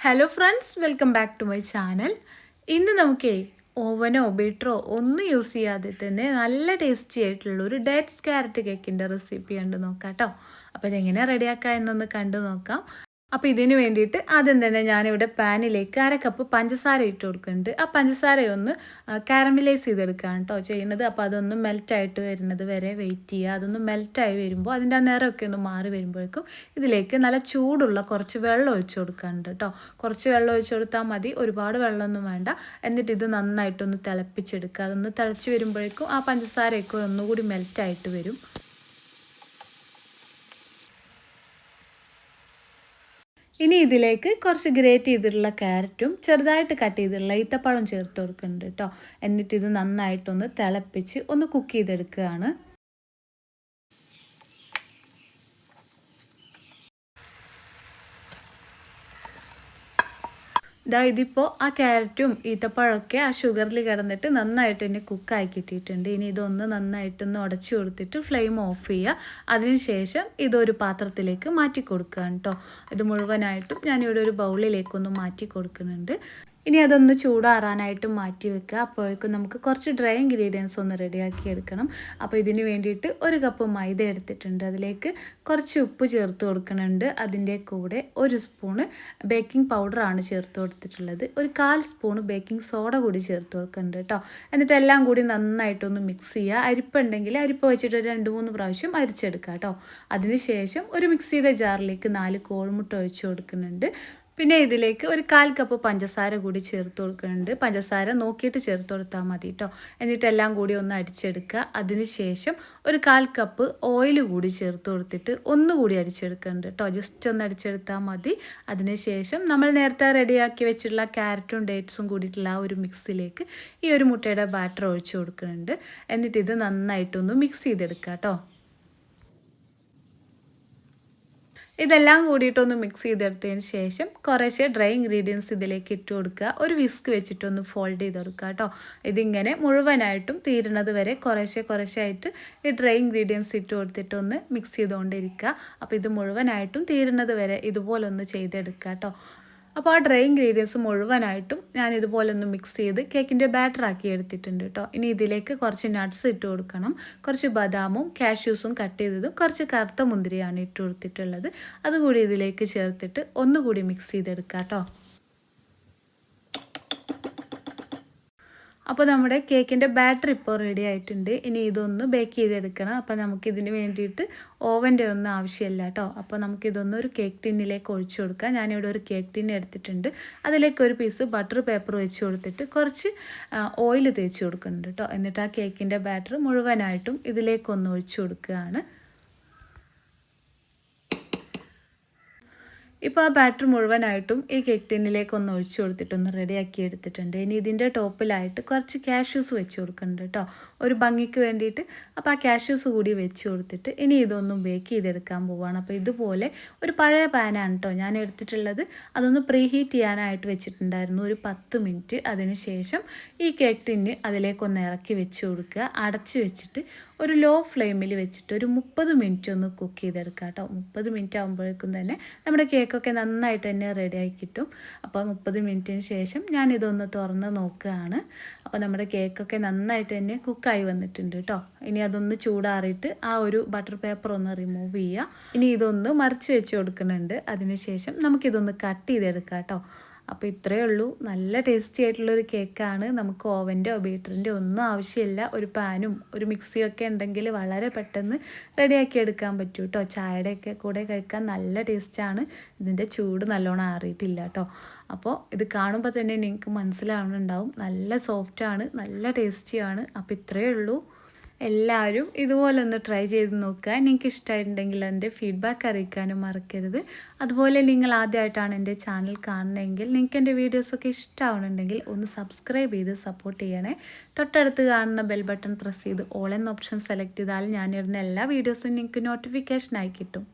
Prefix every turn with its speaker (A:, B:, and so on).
A: Hello friends welcome back to my channel ഇന്ന് നമുക്ക് ഓവനോ ബീറ്ററോ ഒന്നും യൂസ് ചെയ്യാതെ തന്നെ നല്ല ടേസ്റ്റി ആയിട്ടുള്ള ഒരു ഡേറ്റ്സ് ക്യാരറ്റ് കേക്കിന്റെ റെസിപ്പി കണ്ട് നോക്കാം കേട്ടോ അപ്പോൾ ഇതെങ്ങനെ റെഡിയാക്കാം എന്നൊന്ന് കണ്ടു നോക്കാം. അപ്പോൾ ഇതിന് വേണ്ടിയിട്ട് ആദ്യം തന്നെ ഞാനിവിടെ പാനിലേക്ക് അര കപ്പ് പഞ്ചസാര ഇട്ട് കൊടുക്കുന്നുണ്ട്. ആ പഞ്ചസാരയൊന്ന് കാരമലൈസ് ചെയ്തെടുക്കുകയാണ് കേട്ടോ ചെയ്യുന്നത്. അപ്പോൾ അതൊന്ന് മെൽറ്റായിട്ട് വരുന്നത് വരെ വെയിറ്റ് ചെയ്യുക. അതൊന്ന് മെൽറ്റായി വരുമ്പോൾ അതിന്റെ ആ നിറമൊക്കെ ഒന്ന് മാറി വരുമ്പോഴേക്കും ഇതിലേക്ക് നല്ല ചൂടുള്ള കുറച്ച് വെള്ളം ഒഴിച്ചു കൊടുക്കാനുണ്ട് കേട്ടോ കുറച്ച് വെള്ളം ഒഴിച്ചു കൊടുത്താൽ മതി. ഒരുപാട് വെള്ളമൊന്നും വേണ്ട. എന്നിട്ട് ഇത് നന്നായിട്ടൊന്ന് തിളപ്പിച്ചെടുക്കുക. അതൊന്ന് തിളച്ച് വരുമ്പോഴേക്കും ആ പഞ്ചസാരയൊക്കെ ഒന്നുകൂടി മെൽറ്റായിട്ട് വരും. ഇനി ഇതിലേക്ക് കുറച്ച് ഗ്രേറ്റ് ചെയ്തിട്ടുള്ള ക്യാരറ്റും ചെറുതായിട്ട് കട്ട് ചെയ്തിട്ടുള്ള ഈത്തപ്പഴം ചേർത്ത് കൊടുക്കുന്നുണ്ട് കേട്ടോ എന്നിട്ട് ഇത് നന്നായിട്ടൊന്ന് തിളപ്പിച്ച് ഒന്ന് കുക്ക് ചെയ്തെടുക്കുകയാണ്. ഇതാ ഇതിപ്പോൾ ആ ക്യാരറ്റും ഈത്തപ്പഴമൊക്കെ ആ ഷുഗറിൽ കിടന്നിട്ട് നന്നായിട്ട് തന്നെ കുക്കായി കിട്ടിയിട്ടുണ്ട്. ഇനി ഇതൊന്ന് നന്നായിട്ടൊന്ന് ഉടച്ചു കൊടുത്തിട്ട് ഫ്ലെയിം ഓഫ് ചെയ്യുക. അതിനുശേഷം ഇതൊരു പാത്രത്തിലേക്ക് മാറ്റി കൊടുക്കുകയാണ് കേട്ടോ. ഇത് മുഴുവനായിട്ടും ഞാനിവിടെ ഒരു ബൗളിലേക്കൊന്ന് മാറ്റി കൊടുക്കുന്നുണ്ട്. ഇനി അതൊന്ന് ചൂടാറാനായിട്ട് മാറ്റി വെക്കുക. അപ്പോഴേക്കും നമുക്ക് കുറച്ച് ഡ്രൈ ഇൻഗ്രീഡിയൻസ് ഒന്ന് റെഡിയാക്കി എടുക്കണം. അപ്പോൾ ഇതിന് വേണ്ടിയിട്ട് ഒരു കപ്പ് മൈദ എടുത്തിട്ടുണ്ട്. അതിലേക്ക് കുറച്ച് ഉപ്പ് ചേർത്ത് കൊടുക്കുന്നുണ്ട്. അതിന്റെ കൂടെ ഒരു സ്പൂണ് ബേക്കിംഗ് പൗഡറാണ് ചേർത്ത് കൊടുത്തിട്ടുള്ളത്. ഒരു കാൽ സ്പൂണ് ബേക്കിംഗ് സോഡ കൂടി ചേർത്ത് കൊടുക്കുന്നുണ്ട് കേട്ടോ. എന്നിട്ട് എല്ലാം കൂടി നന്നായിട്ടൊന്ന് മിക്സ് ചെയ്യുക. അരിപ്പുണ്ടെങ്കിൽ അരിപ്പ് വെച്ചിട്ട് രണ്ട് മൂന്ന് പ്രാവശ്യം അരിച്ചെടുക്കുക കേട്ടോ. അതിനുശേഷം ഒരു മിക്സിയുടെ ജാറിലേക്ക് നാല് കോഴിമുട്ട ഒഴിച്ച് കൊടുക്കുന്നുണ്ട്. പിന്നെ ഇതിലേക്ക് ഒരു കാൽ കപ്പ് പഞ്ചസാര കൂടി ചേർത്ത് കൊടുക്കുന്നുണ്ട്. പഞ്ചസാര നോക്കിയിട്ട് ചേർത്ത് കൊടുത്താൽ മതി കേട്ടോ എന്നിട്ട് എല്ലാം കൂടി ഒന്ന് അടിച്ചെടുക്കുക. അതിനുശേഷം ഒരു കാൽ കപ്പ് ഓയിൽ കൂടി ചേർത്ത് കൊടുത്തിട്ട് ഒന്നുകൂടി അടിച്ചെടുക്കുന്നുണ്ട് കേട്ടോ ജസ്റ്റ് ഒന്ന് അടിച്ചെടുത്താൽ മതി. അതിനുശേഷം നമ്മൾ നേരത്തെ റെഡിയാക്കി വെച്ചിട്ടുള്ള ക്യാരറ്റും ഡേറ്റ്സും കൂടിയിട്ടുള്ള ആ ഒരു മിക്സിലേക്ക് ഈ ഒരു മുട്ടയുടെ ബാറ്റർ ഒഴിച്ചു കൊടുക്കുന്നുണ്ട്. എന്നിട്ട് ഇത് നന്നായിട്ടൊന്ന് മിക്സ് ചെയ്തെടുക്കുക കേട്ടോ ഇതെല്ലാം കൂടിയിട്ടൊന്ന് മിക്സ് ചെയ്തെടുത്തതിന് ശേഷം കുറേശ്ശെ ഡ്രൈ ഇൻഗ്രീഡിയൻസ് ഇതിലേക്ക് ഇട്ട് കൊടുക്കുക. ഒരു വിസ്ക് വെച്ചിട്ടൊന്ന് ഫോൾഡ് ചെയ്ത് കൊടുക്കുക കേട്ടോ ഇതിങ്ങനെ മുഴുവനായിട്ടും തീരുന്നത് വരെ കുറേശ്ശെ കുറേശ്ശെ ആയിട്ട് ഈ ഡ്രൈ ഇൻഗ്രീഡിയൻസ് ഇട്ട് കൊടുത്തിട്ടൊന്ന് മിക്സ് ചെയ്തുകൊണ്ടിരിക്കുക. അപ്പോൾ ഇത് മുഴുവനായിട്ടും തീരുന്നത് വരെ ഇതുപോലൊന്ന് ചെയ്തെടുക്കുക കേട്ടോ അപ്പോൾ ആ ഡ്രൈ ഇൻഗ്രീഡിയൻസ് മുഴുവനായിട്ടും ഞാൻ ഇതുപോലെ ഒന്ന് മിക്സ് ചെയ്ത് കേക്കിന്റെ ബാറ്റർ ആക്കി എടുത്തിട്ടുണ്ട് കേട്ടോ ഇനി ഇതിലേക്ക് കുറച്ച് നട്ട്സ് ഇട്ട് കൊടുക്കണം. കുറച്ച് ബദാമും കാഷ്യൂസും കട്ട് ചെയ്തതും കുറച്ച് കറുത്ത മുന്തിരിയാണ് ഇട്ട് കൊടുത്തിട്ടുള്ളത്. അതുകൂടി ഇതിലേക്ക് ചേർത്തിട്ട് ഒന്നുകൂടി മിക്സ് ചെയ്തെടുക്കാം കേട്ടോ അപ്പോൾ നമ്മുടെ കേക്കിന്റെ ബാറ്റർ ഇപ്പോൾ റെഡി ആയിട്ടുണ്ട്. ഇനി ഇതൊന്ന് ബേക്ക് ചെയ്തെടുക്കണം. അപ്പോൾ നമുക്കിതിന് വേണ്ടിയിട്ട് ഓവന്റെ ഒന്നും ആവശ്യമില്ല കേട്ടോ അപ്പോൾ നമുക്കിതൊന്ന് ഒരു കേക്ക് ടിന്നിലേക്ക് ഒഴിച്ചു കൊടുക്കാം. ഞാനിവിടെ ഒരു കേക്ക് ടിന്ന് എടുത്തിട്ടുണ്ട്. അതിലേക്ക് ഒരു പീസ് ബട്ടർ പേപ്പർ വെച്ച് കൊടുത്തിട്ട് കുറച്ച് ഓയിൽ തേച്ച് കൊടുക്കുന്നുണ്ട് കേട്ടോ എന്നിട്ട് ആ കേക്കിന്റെ ബാറ്റർ മുഴുവനായിട്ടും ഇതിലേക്കൊന്ന് ഒഴിച്ചു കൊടുക്കുകയാണ്. ഇപ്പോൾ ആ ബാറ്റർ മുഴുവനായിട്ടും ഈ കേക്ക് ടിന്നിലേക്ക് ഒന്ന് ഒഴിച്ചു കൊടുത്തിട്ടൊന്ന് റെഡിയാക്കി എടുത്തിട്ടുണ്ട്. ഇനി ഇതിന്റെ ടോപ്പിലായിട്ട് കുറച്ച് കാഷ്യൂസ് വെച്ച് കൊടുക്കുന്നുണ്ട് കേട്ടോ. ഒരു ഭംഗിക്ക് വേണ്ടിയിട്ട് അപ്പോൾ ആ കാഷ്യൂസ് കൂടി വെച്ച് കൊടുത്തിട്ട് ഇനി ഇതൊന്നും ബേക്ക് ചെയ്തെടുക്കാൻ പോവുകയാണ് അപ്പോൾ ഇതുപോലെ ഒരു പഴയ പാനാണ് കേട്ടോ ഞാൻ എടുത്തിട്ടുള്ളത്. അതൊന്ന് പ്രീ ഹീറ്റ് ചെയ്യാനായിട്ട് വെച്ചിട്ടുണ്ടായിരുന്നു ഒരു പത്ത് മിനിറ്റ്. അതിന് ശേഷം ഈ കേക്ക് ടിന്ന് അതിലേക്കൊന്ന് ഇറക്കി വെച്ച് കൊടുക്കുക. അടച്ച് വെച്ചിട്ട് ഒരു ലോ ഫ്ലെയിമിൽ വെച്ചിട്ട് ഒരു മുപ്പത് മിനിറ്റ് ഒന്ന് കുക്ക് ചെയ്തെടുക്കുക കേട്ടോ. മുപ്പത് മിനിറ്റ് ആകുമ്പോഴേക്കും തന്നെ നമ്മുടെ കേക്കൊക്കെ നന്നായിട്ട് തന്നെ റെഡിയായി കിട്ടും. അപ്പോൾ മുപ്പത് മിനിറ്റിന് ശേഷം ഞാനിതൊന്ന് തുറന്ന് നോക്കുകയാണ്. അപ്പോൾ നമ്മുടെ കേക്കൊക്കെ നന്നായിട്ട് തന്നെ കുക്കായി വന്നിട്ടുണ്ട് കേട്ടോ. ഇനി അതൊന്ന് ചൂടാറിയിട്ട് ആ ഒരു ബട്ടർ പേപ്പർ ഒന്ന് റിമൂവ് ചെയ്യുക. ഇനി ഇതൊന്ന് മറിച്ച് വെച്ച് കൊടുക്കുന്നുണ്ട്. അതിനുശേഷം നമുക്കിതൊന്ന് കട്ട് ചെയ്തെടുക്കാം കേട്ടോ. അപ്പോൾ ഇത്രയേ ഉള്ളൂ. നല്ല ടേസ്റ്റി ആയിട്ടുള്ളൊരു കേക്കാണ് നമുക്ക് ഓവന്റെ ബീറ്ററിന്റെ ഒന്നും ആവശ്യമില്ല. ഒരു പാനും ഒരു മിക്സിയും മിക്സിയൊക്കെ ഉണ്ടെങ്കിൽ വളരെ പെട്ടെന്ന് റെഡിയാക്കി എടുക്കാൻ പറ്റും കേട്ടോ ചായയുടെയൊക്കെ കൂടെ കഴിക്കാൻ നല്ല ടേസ്റ്റാണ് ഇതിന്റെ ചൂട് നല്ലോണം ആറിയിട്ടില്ല കേട്ടോ അപ്പോൾ ഇത് കാണുമ്പോൾ തന്നെ നിങ്ങൾക്ക് മനസ്സിലാവുന്നുണ്ടാവും. നല്ല സോഫ്റ്റാണ് നല്ല ടേസ്റ്റിയാണ് അപ്പോൾ ഇത്രയേ ഉള്ളൂ. എല്ലാവരും ഇതുപോലെ ഒന്ന് ട്രൈ ചെയ്ത് നോക്കുക. നിങ്ങൾക്ക് ഇഷ്ടമായിട്ടുണ്ടെങ്കിൽ എന്റെ ഫീഡ്ബാക്ക് അറിയിക്കാനും മറക്കരുത്. അതുപോലെ നിങ്ങൾ ആദ്യമായിട്ടാണ് എന്റെ ചാനൽ കാണുന്നതെങ്കിൽ നിങ്ങൾക്ക് എന്റെ വീഡിയോസൊക്കെ ഇഷ്ടമാവണമെങ്കിൽ ഒന്ന് സബ്സ്ക്രൈബ് ചെയ്ത് സപ്പോർട്ട് ചെയ്യണേ. തൊട്ടടുത്ത് കാണുന്ന ബെൽ ബട്ടൺ പ്രസ് ചെയ്ത് ഓൾ എന്ന ഓപ്ഷൻ സെലക്ട് ചെയ്താൽ ഞാനിരുന്ന എല്ലാ വീഡിയോസും നിങ്ങൾക്ക് നോട്ടിഫിക്കേഷനായി കിട്ടും.